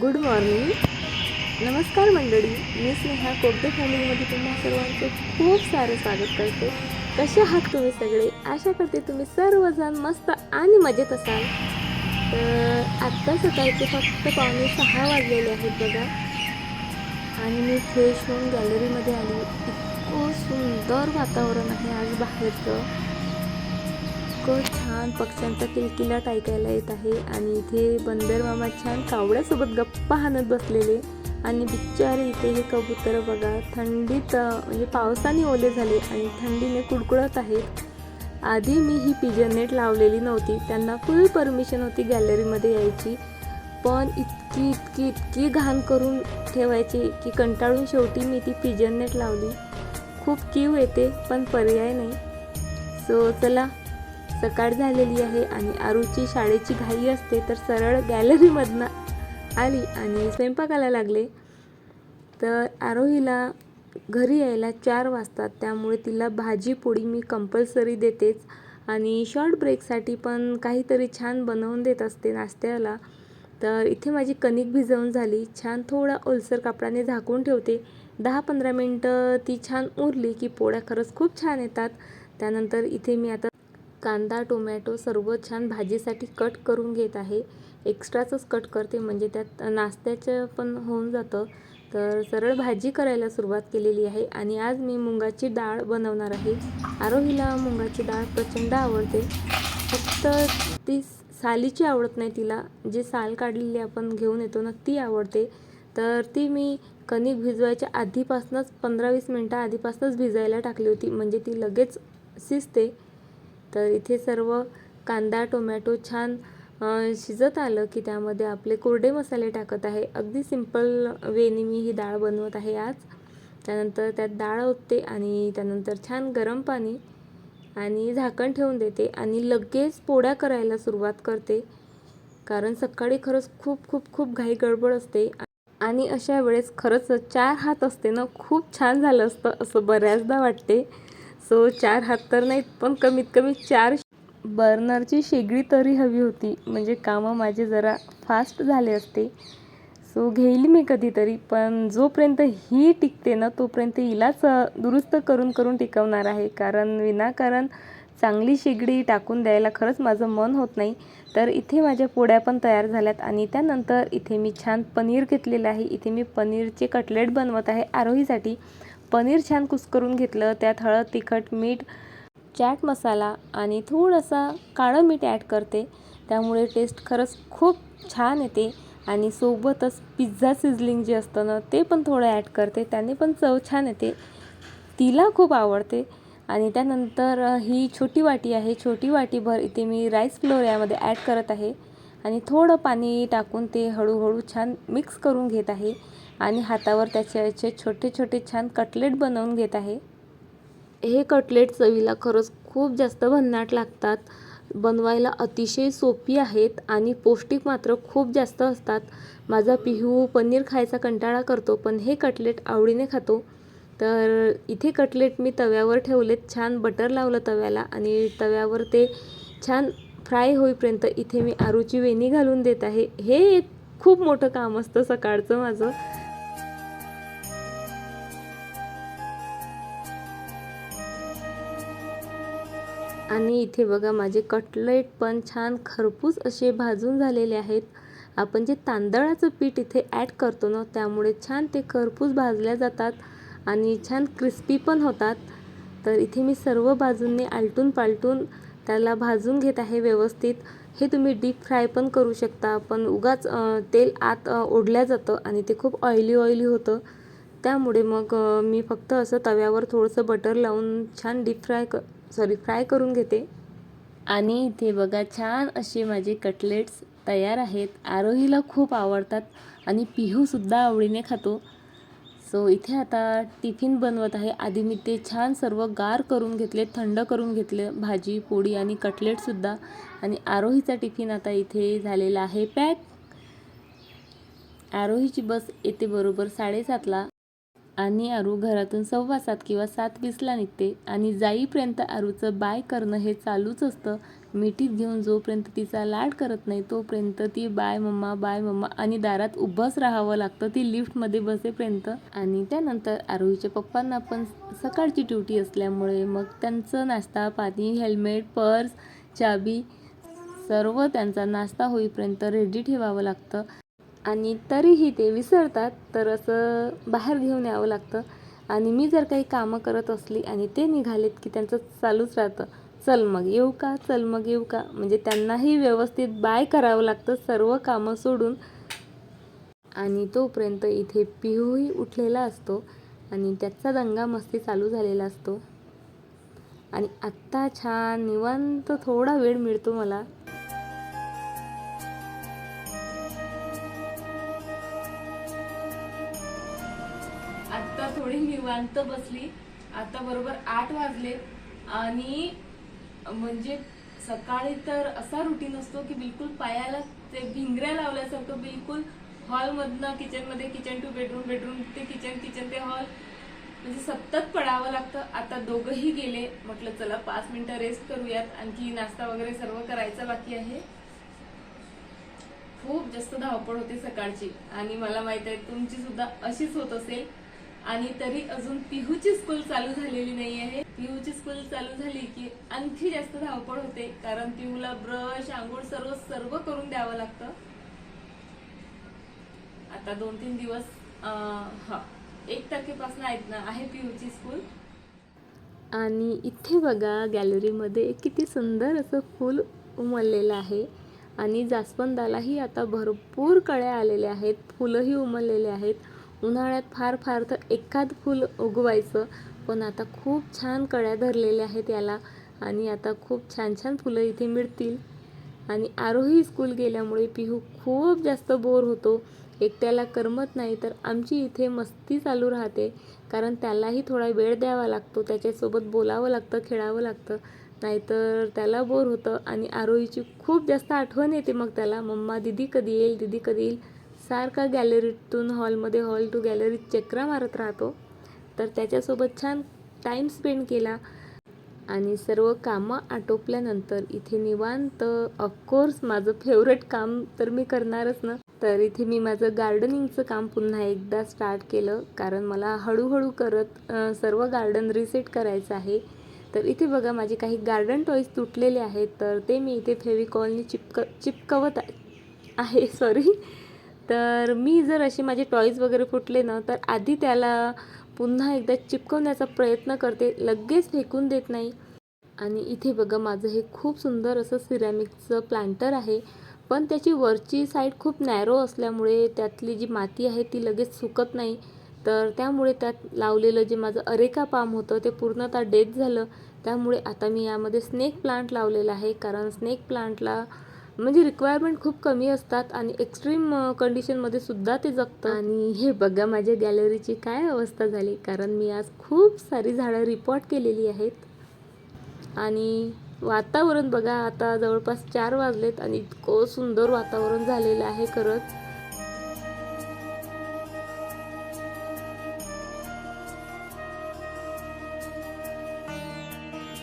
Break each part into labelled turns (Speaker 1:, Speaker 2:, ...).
Speaker 1: Good morning. नमस्कार मंडळी. मी स्नेहा. कोकटे फॅमिलीमध्ये तुम्हा सर्वांचं खूप सारं स्वागत करते. कसे आहात तुम्ही सगळे? आशा करते तुम्ही सर्वजण मस्त आणि मजेत असाल. तर आत्ता सकाळचे फक्त पावणे सहा वाजलेले आहेत बघा. आणि मी फ्रेश होऊन गॅलरीमध्ये आली. इतकं सुंदर वातावरण आहे आज बाहेरचं. इतकं छान पक्ष्यांचा किलकिलाट ऐकायला येत आहे. आणि इथे बंदर मामा छान कावड्यासोबत गप्पा हाणत बसलेले. आणि बिचारे इथे हे कबूतर बघा थंडीत म्हणजे पावसाने ओले झाले आणि थंडीने कुडकुडत आहेत. आधी मी ही पिजन नेट लावलेली नव्हती त्यांना फुल परमिशन होती गॅलरीमध्ये यायची. पण इतकी इतकी इतकी घाण करून ठेवायची की कंटाळून शेवटी मी ती पिजन नेट लावली. खूप कीव येते पण पर्याय नाही. सो चला सकाळ झालेली आहे आणि आरूची शाळेची घाई असते तर सरळ गॅलरीमधनं आली आणि स्वयंपाकाला लागले. तर आरोहीला घरी यायला चार वाजतात त्यामुळे तिला भाजी पोळी मी कंपल्सरी देतेच आणि शॉर्ट ब्रेकसाठी पण काहीतरी छान बनवून देत असते नाश्त्याला. तर इथे माझी कणिक भिजवून झाली. छान थोडा ओलसर कापडाने झाकून ठेवते. दहा पंधरा मिनटं ती छान उरली की पोळ्या खरंच खूप छान येतात. त्यानंतर इथे मी आता कांदा टोमॅटो सर्व छान भाजीसाठी कट करून घेत आहे. एक्स्ट्राचंच कट करते म्हणजे त्यात नाश्त्याचं पण होऊन जातं. तर सरळ भाजी करायला सुरुवात केलेली आहे आणि आज मी मुंगाची डाळ बनवणार आहे. आरोहीला मुंगाची डाळ प्रचंड आवडते. फक्त ती सालीची आवडत नाही तिला. जी साल काढलेली आपण घेऊन येतो ना ती आवडते. तर ती मी कणिक भिजवायच्या आधीपासूनच पंधरा वीस मिनटं आधीपासूनच भिजायला टाकली होती. म्हणजे ती लगेच शिजते. तर इथे सर्व कांदा टोमॅटो छान शिजत आलं की त्यामध्ये आपले कोरडे मसाले टाकत आहे. अगदी सिंपल वेने मी ही डाळ बनवत आहे आज. त्यानंतर त्यात डाळ ओतते आणि त्यानंतर छान गरम पाणी आणि झाकण ठेवून देते आणि लगेच पोळ्या करायला सुरुवात करते. कारण सकाळी खरंच खूप खूप खूप घाई गडबड असते आणि अशा वेळेस खरंच चार हात असते ना खूप छान झालं असतं असं बऱ्याचदा वाटते. सो चार हात तर नाहीत पण कमीत कमी चार बर्नरची शेगडी तरी हवी होती. म्हणजे कामं माझे जरा फास्ट झाले असते. सो घेईल मी कधीतरी पण जोपर्यंत ही टिकते ना तोपर्यंत हिलाच दुरुस्त करून करून टिकवणार आहे. कारण विनाकारण चांगली शेगडी टाकून द्यायला खरंच माझं मन होत नाही. तर इथे माझ्या पोळ्या पण तयार झाल्यात आणि त्यानंतर इथे मी छान पनीर घेतलेलं आहे. इथे मी पनीरचे कटलेट बनवत आहे आरोहीसाठी. पनीर छान कुस्करून घेतलं त्यात हळद तिखट मीठ चाट मसाला आणि थोडंसं काळं मीठ ॲड करते. त्यामुळे टेस्ट खरंच खूप छान येते आणि सोबतच पिझ्झा सिझलिंग जे असतं ना ते पण थोडं ॲड करते. त्याने पण चव छान येते. तिला खूप आवडते. आणि त्यानंतर ही छोटी वाटी आहे. छोटी वाटीभर इथे मी राईस फ्लोअर यामध्ये ॲड करत आहे. आणि थोडं पाणी टाकून ते हळूहळू छान मिक्स करून घेत आहे. आणि हातावर त्याचे असे छोटे छोटे छान कटलेट बनवून घेत आहे. हे कटलेट चवीला खरंच खूप जास्त भन्नाट लागतात. बनवायला अतिशय सोपी आहेत आणि पौष्टिक मात्र खूप जास्त असतात. माझा पिहू पनीर खायचा कंटाळा करतो पण हे कटलेट आवडीने खातो. तर इथे कटलेट मी तव्यावर ठेवलेत. छान बटर लावलं तव्याला आणि तव्यावर ते छान फ्राय होईपर्यंत इथे मी आरूची वेणी घालून देत आहे. हे एक खूप मोठं काम असतं सकाळचं माझं. आणि इथे बघा माझे कटलेट पण छान खरपूस असे भाजून झालेले आहेत. आपण जे तांदळाचं पीठ इथे ॲड करतो ना त्यामुळे छान ते खरपूस भाजल्या जातात आणि छान क्रिस्पी पण होतात. तर इथे मी सर्व बाजूंनी आलटून पालटून त्याला भाजून घेत आहे व्यवस्थित. हे तुम्ही डीप फ्राय पण करू शकता. पण उगाच तेल आत ओढल्या जातं आणि ते खूप ऑइली ऑइली होतं. त्यामुळे मग मी फक्त असं तव्यावर थोडंसं बटर लावून छान डीप फ्राय क सॉरी फ्राय करून घेते. आणि इथे बघा छान असे माझे कटलेट्स तयार आहेत. आरोहीला खूप आवडतात आणि पिहूसुद्धा आवडीने खातो. सो इथे आता टिफिन बनवत आहे. आधी मी ते छान सर्व गार करून घेतले थंड करून घेतले भाजी पोळी आणि कटलेटसुद्धा आणि आरोहीचा टिफिन आता इथे झालेला आहे. पॅक! आरोहीची बस येते बरोबर साडेसातला. आणि आरू घरातून सव्वा सात किंवा सात वीसला निघते आणि जाईपर्यंत आरूचं बाय करणं हे चालूच असतं. मिठीत घेऊन जोपर्यंत तिचा लाड करत नाही तोपर्यंत ती बाय मम्मा बाय मम्मा आणि दारात उभंच राहावं लागतं. ती लिफ्टमध्ये बसेपर्यंत आणि त्यानंतर आरोहीच्या पप्पांना पण सकाळची ड्युटी असल्यामुळे मग त्यांचं नाश्ता पाणी हेल्मेट पर्स चाबी सर्व त्यांचा नाश्ता होईपर्यंत रेडी ठेवावं लागतं. आणि तरीही ते विसरतात तर असं बाहेर घेऊन यावं लागतं. आणि मी जर काही कामं करत असली आणि ते निघालेत की त्यांचं चालूच राहतं चल मग येऊ का चल मग येऊ का? म्हणजे त्यांनाही व्यवस्थित बाय करावं लागतं सर्व कामं सोडून. आणि तोपर्यंत इथे पिहूही उठलेला असतो आणि त्याचा दंगा मस्ती चालू झालेला असतो. आणि आत्ता छान निवांत थोडा वेळ मिळतो मला. निवांत बसली. आता बरोबर आठ वाजले. आणि म्हणजे सकाळी तर असा रुटीन असतो की बिलकुल पायाला ते भिंगऱ्या लावल्यासारखं बिलकुल हॉलमधनं किचनमध्ये किचन टू बेडरूम बेडरूम ते किचन किचन ते हॉल म्हणजे सतत पडावं लागतं. आता दोघंही गेले. म्हटलं चला पाच मिनिटं रेस्ट करूयात. आणखी नाश्ता वगैरे सर्व करायचा बाकी आहे. खूप जास्त धावपळ होते सकाळची. आणि मला माहीत आहे तुमची सुद्धा अशीच होत असेल. आणि तरी अजून पिहूची स्कूल चालू झालेली नाही आहे पिहूची स्कूल चालू झाली की आणखी जास्त धावपळ होते कारण पिहूला ब्रश आंघोळ सर्व सर्व करून द्यावं लागतं. आता दोन तीन दिवस हा एक तारखेपासून आहेत ना आहे पिहूची स्कूल आणि इथे बघा गॅलरीमध्ये किती सुंदर असं फूल उमललेलं आहे. आणि जास्वंदालाही आता भरपूर कळ्या आलेल्या आहेत फुलंही उमललेले आहेत. उन्हाळ्यात फार फार तर एखाद फूल उगवायचं. पण आता खूप छान कळ्या धरलेल्या आहेत याला आणि आता खूप छान छान फुलं इथे मिळतील. आणि आरोही स्कूल गेल्यामुळे पिहू खूप जास्त बोर होतो. एकट्याला करमत नाही तर आमची इथे मस्ती चालू राहते. कारण त्यालाही थोडा वेळ द्यावा लागतो. त्याच्यासोबत बोलावं लागतं खेळावं लागतं. नाहीतर त्याला बोर होतं आणि आरोहीची खूप जास्त आठवण येते मग त्याला. मम्मा दिदी कधी येईल? दिदी कधी येईल? सारखा गॅलरीतून हॉलमध्ये हॉल टू गॅलरीत चक्रा मारत राहतो. तर त्याच्यासोबत छान टाईम स्पेंड केला. आणि सर्व कामं आटोपल्यानंतर इथे निवांत ऑफकोर्स माझं फेवरेट काम तर मी करणारच ना. तर इथे मी माझं गार्डनिंगचं काम पुन्हा एकदा स्टार्ट केलं. कारण मला हळूहळू करत सर्व गार्डन रिसेट करायचं आहे. तर इथे बघा माझे काही गार्डन टॉईज तुटलेले आहेत. तर ते मी इथे फेविकॉलनी चिपक चिपकवत आहे. सॉरी तर मी जर असे माझे टॉईज वगैरे फुटले ना तर आधी त्याला पुन्हा एकदा चिपकवण्याचा प्रयत्न करते लगेच फेकून देत नाही. आणि इथे बघा माझं हे खूप सुंदर असं सिरॅमिकचं प्लांटर आहे. पण त्याची वरची साईड खूप नॅरो असल्यामुळे त्यातली जी माती आहे ती लगेच सुकत नाही. तर त्यामुळे त्यात लावलेलं जे माझं अरेका पाम होतं ते पूर्णतः डेथ झालं. त्यामुळे आता मी यामध्ये स्नेक प्लांट लावलेला आहे कारण स्नेक प्लांटला म्हणजे रिक्वायरमेंट खूप कमी असतात आणि एक्स्ट्रीम कंडिशनमध्ये सुद्धा ते जगतं आणि हे बघा माझ्या गॅलरीची काय अवस्था झाली? कारण मी आज खूप सारी झाडं रिपोर्ट केलेली आहेत. आणि वातावरण बघा आता जवळपास चार वाजलेत आणि इतकं सुंदर वातावरण झालेलं आहे खरंच.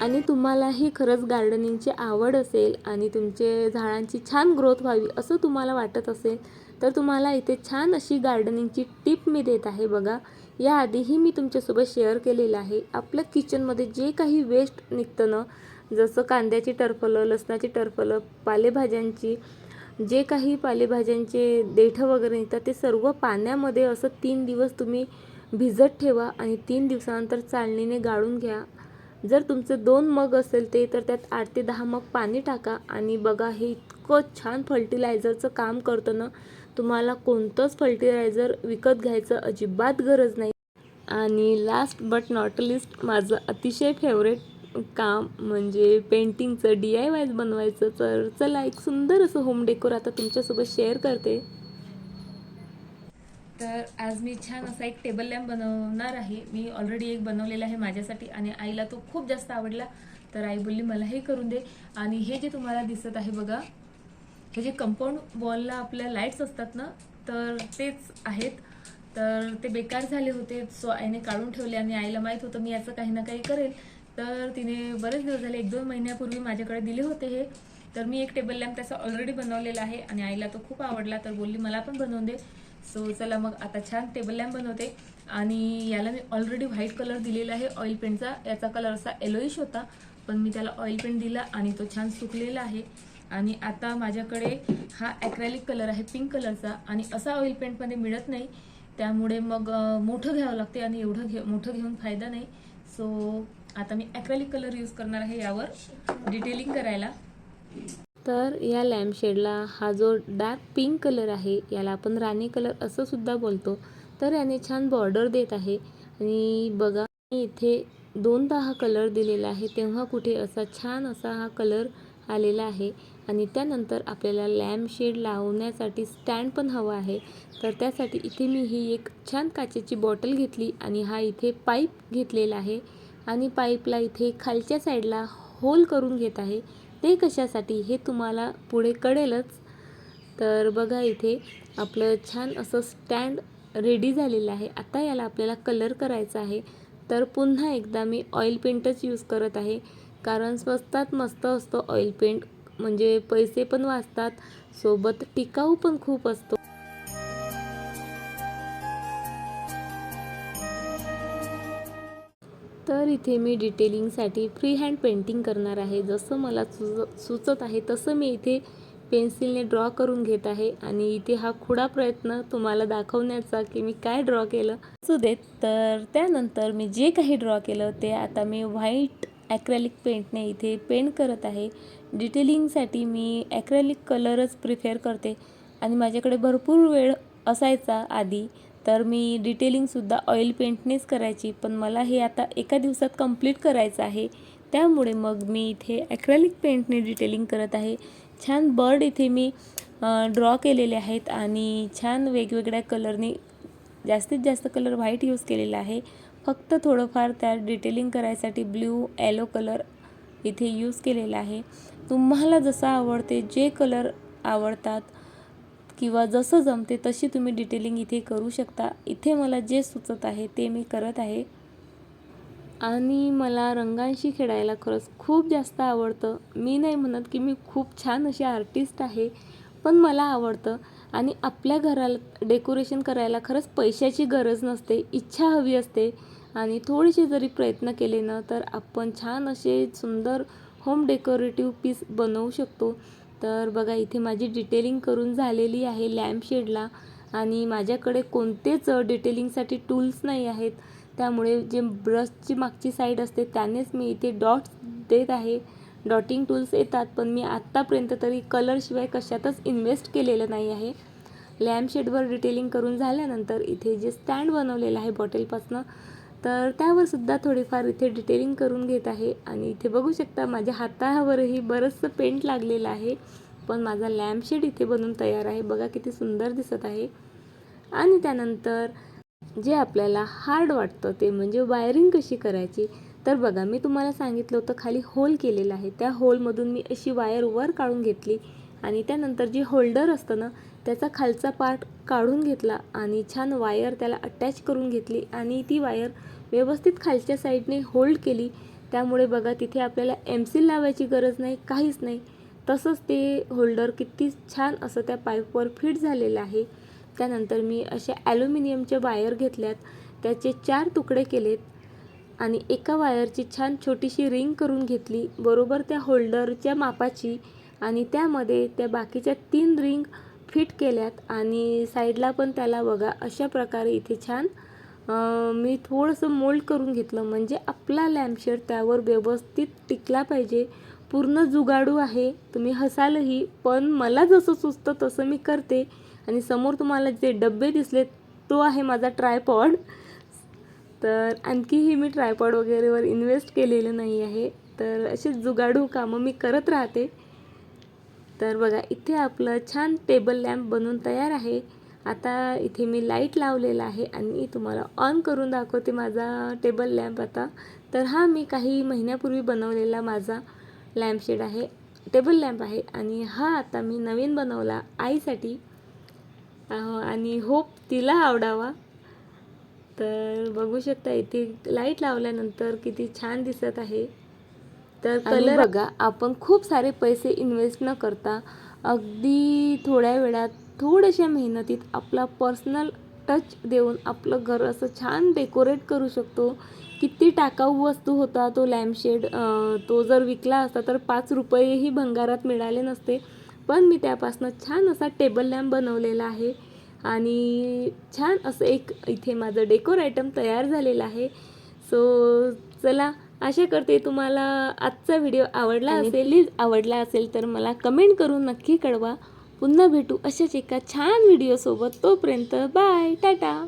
Speaker 1: आणि तुम्हालाही खरंच गार्डनिंगची आवड असेल आणि तुमचे झाडांची छान ग्रोथ व्हावी असं तुम्हाला वाटत असेल तर तुम्हाला इथे छान अशी गार्डनिंगची टिप मी देत आहे बघा. याआधीही मी तुमच्यासोबत शेअर केलेलं आहे. आपल्या किचनमध्ये जे काही वेस्ट निघतं ना जसं कांद्याची टरफलं लसणाची टरफलं पालेभाज्यांची जे काही पालेभाज्यांचे देठं वगैरे निघतात ते सर्व पाण्यामध्ये असं तीन दिवस तुम्ही भिजत ठेवा आणि तीन दिवसानंतर चालणीने गाळून घ्या. जर तुमचं दोन मग असेल ते तर त्यात आठ ते दहा मग पाणी टाका. आणि बघा हे इतकं छान फर्टिलायझरचं काम करतं ना तुम्हाला कोणतंच फर्टिलायझर विकत घ्यायचं अजिबात गरज नाही. आणि लास्ट बट नॉट लिस्ट माझं अतिशय फेवरेट काम म्हणजे पेंटिंगचं डी आय वायज बनवायचं. तर चला एक सुंदर असं होम डेकोर आता तुमच्यासोबत शेअर करते. तर आज मी छान असा एक टेबल लॅम्प बनवणार आहे. मी ऑलरेडी एक बनवलेला आहे माझ्यासाठी आणि आईला तो खूप जास्त आवडला. तर आई बोलली मला हे करून दे. आणि हे जे तुम्हाला दिसत आहे बघा हे जे कंपाऊंड वॉलला आपल्या लाईट्स असतात ना तर तेच आहेत.
Speaker 2: तर ते बेकार झाले होते सो आईने काढून ठेवले आणि आईला माहीत होतं मी याचं काही ना काही करेल. तर तिने बरेच दिवस झाले एक दोन महिन्यापूर्वी माझ्याकडे दिले होते हे. तर मी एक टेबल लॅम्प त्याचा ऑलरेडी बनवलेला आहे आणि आईला तो खूप आवडला. तर बोलली मला पण बनवून दे. सो चला मग आता छान टेबल लॅम्प बनवते. आणि याला मी ऑलरेडी व्हाईट कलर दिलेला आहे ऑइल पेंटचा याचा कलर असा एलोईश होता पण मी त्याला ऑइल पेंट दिला आणि तो छान सुकलेला आहे. आणि आता माझ्याकडे हा ॲक्रेलिक कलर आहे पिंक कलरचा आणि असा ऑइल पेंटमध्ये मिळत नाही. त्यामुळे मग मोठं घ्यावं लागते आणि एवढं घे मोठं घेऊन फायदा नाही. सो आता मी ॲक्रेलिक कलर यूज करणार आहे यावर डिटेलिंग करायला.
Speaker 1: तर या लॅम्पशेडला हा जो डार्क पिंक कलर आहे याला आपण राणी कलर असं सुद्धा बोलतो. तर याने छान बॉर्डर देत आहे. आणि बघा मी इथे दोनदा हा कलर दिलेला आहे. तेव्हा कुठे असा छान असा हा कलर आलेला आहे. आणि त्यानंतर आपल्याला लॅम्पशेड लावण्यासाठी स्टँड पण हवा आहे. तर त्यासाठी इथे मी ही एक छान काचेची बॉटल घेतली आणि हा इथे पाईप घेतलेला आहे. आणि पाईपला इथे खालच्या साईडला होल करून घेत आहे. ते कशासाठी हे तुम्हाला पुढे कळेलच. तर बघा इथे आपलं छान असं स्टँड रेडी झालेलं आहे. आता याला आपल्याला कलर करायचा आहे. तर पुन्हा एकदा मी ऑइल पेंटच यूज करत आहे. कारण स्वस्तात मस्त असतो ऑइल पेंट म्हणजे पैसे पण वाचतात. सोबत टिकाऊ पण खूप असतो. इथे मी डिटेलिंगसाठी फ्री हँड पेंटिंग करणार आहे. जसं मला सुच सुचत आहे तसं मी इथे पेन्सिलने ड्रॉ करून घेत आहे. आणि इथे हा खुडा प्रयत्न तुम्हाला दाखवण्याचा की मी काय ड्रॉ केलं. असू देत तर त्यानंतर मी जे काही ड्रॉ केलं ते आता मी व्हाईट ॲक्रॅलिक पेंटने इथे पेंट करत आहे. डिटेलिंगसाठी मी ॲक्रेलिक कलरच प्रिफेअर करते. आणि माझ्याकडे भरपूर वेळ असायचा आधी तर मी डिटेलिंगसुद्धा ऑइल पेंटनेच करायची पण मला हे आता एका दिवसात कंप्लीट करायचं आहे. त्यामुळे मग मी इथे ॲक्रेलिक पेंटने डिटेलिंग करत आहे. छान बर्ड इथे मी ड्रॉ केलेले आहेत आणि छान वेगवेगळ्या कलरने जास्तीत जास्त कलर व्हाईट यूज केलेला आहे. फक्त थोडंफार त्यात डिटेलिंग करायसाठी ब्ल्यू येलो कलर इथे यूज केलेला आहे. तुम्हाला जसं आवडते जे कलर आवडतात किंवा जसं जमते तशी तुम्ही डिटेलिंग इथे करू शकता. इथे मला जे सुचत आहे ते मी करत आहे. आणि मला रंगांशी खेळायला खरंच खूप जास्त आवडतं. मी नाही म्हणत की मी खूप छान अशी आर्टिस्ट आहे पण मला आवडतं. आणि आपल्या घराला डेकोरेशन करायला खरंच पैशाची गरज नसते इच्छा हवी असते. आणि थोडेसे जरी प्रयत्न केले ना तर आपण छान असे सुंदर होम डेकोरेटिव्ह पीस बनवू शकतो. तर बघा इथे माझी डिटेलिंग करून झालेली आहे लॅम्पशेडला आणि माझ्याकडे कोणतेच डिटेलिंगसाठी टूल्स नाही आहेत. त्यामुळे जे ब्रशची मागची साईड असते त्यानेच मी इथे डॉट्स देत आहे. डॉटिंग टूल्स येतात पण मी आत्तापर्यंत तरी कलरशिवाय कशातच इन्व्हेस्ट केलेलं नाही आहे. लॅम्पशेडवर डिटेलिंग करून झाल्यानंतर इथे जे स्टँड बनवलेलं आहे बॉटलपासनं तर त्यावर सुद्धा थोडीफार इथे डिटेलिंग करून घेत आहे. आणि इथे बघू शकता माझ्या हातावरही बरंचसं पेंट लागलेलं आहे. पण माझा लॅम्पशेड इथे बनून तयार आहे. बघा किती सुंदर दिसत आहे. आणि त्यानंतर जे आपल्याला हार्ड वाटतं ते म्हणजे वायरिंग कशी करायची? तर बघा मी तुम्हाला सांगितलं होतं खाली होल केलेलं आहे. त्या होलमधून मी अशी वायर वर काढून घेतली. आणि त्यानंतर जे होल्डर असतं ना त्याचा खालचा पार्ट काढून घेतला आणि छान वायर त्याला अटॅच करून घेतली आणि ती वायर व्यवस्थित खालच्या साईडने होल्ड केली. त्यामुळे बघा तिथे आपल्याला एम सील लावायची गरज नाही काहीच नाही. तसंच ते होल्डर किती छान असं त्या पाईपवर फिट झालेलं आहे. त्यानंतर मी अशा ॲल्युमिनियमच्या वायर घेतल्यात. त्याचे चार तुकडे केलेत आणि एका वायरची छान छोटीशी रिंग करून घेतली. बरोबर त्या होल्डरच्या मापाची आणि त्यामध्ये त्या बाकीच्या तीन रिंग फिट केल्यात आणि साईडला पण त्याला बघा अशा प्रकारे इथे छान मी थोडंसं मोल्ड करून घेतलं. म्हणजे आपला लॅम्पशेड त्यावर व्यवस्थित टिकला पाहिजे. पूर्ण जुगाडू आहे. तुम्ही हसालही पण मला जसं सुचतं तसं मी करते. आणि समोर तुम्हाला जे डबे दिसले तो आहे माझा ट्रायपॉड. तर आणखीही मी ट्रायपॉड वगैरेवर इन्व्हेस्ट केलेलं नाही आहे. तर असे जुगाडू कामं मी करत राहते. तर बघा इथे आपलं छान टेबल लॅम्प बनून तयार आहे. आता इथे मी लाइट लावलेला आहे आणि तुम्हाला ऑन करून दाखवते माझा टेबल लॅम्प आता. तर हा मी काही महिन्यापूर्वी बनवलेला माझा लॅम्पशेड आहे टेबल लॅम्प आहे आणि हा आता मी नवीन बनवला आईसाठी. आणि होप तिला आवडावा. तर बघू शकता इथे लाइट लावल्यानंतर किती छान दिसत आहे. तर कलर बघा आपण खूप सारे पैसे इन्व्हेस्ट न करता अगदी थोड्या वेळात थोड्याशा मेहनतीत आपला पर्सनल टच देऊन आपलं घर असं छान डेकोरेट करू शकतो. किती टाकाऊ वस्तू होता तो लॅम्पशेड तो जर विकला असता तर पाच रुपयेही भंगारात मिळाले नसते. पण मी त्यापासून छान असा टेबल लॅम्प बनवलेला आहे आणि छान असं एक इथे माझं डेकोर आयटम तयार झालेलं आहे. सो चला आशा करते तुम्हाला आजचा व्हिडिओ आवडला असेल. आवडला असेल तर मला कमेंट करून नक्की कळवा. पुन्हा भेटू अशाच एका छान व्हिडिओसोबत तोपर्यंत बाय टाटा.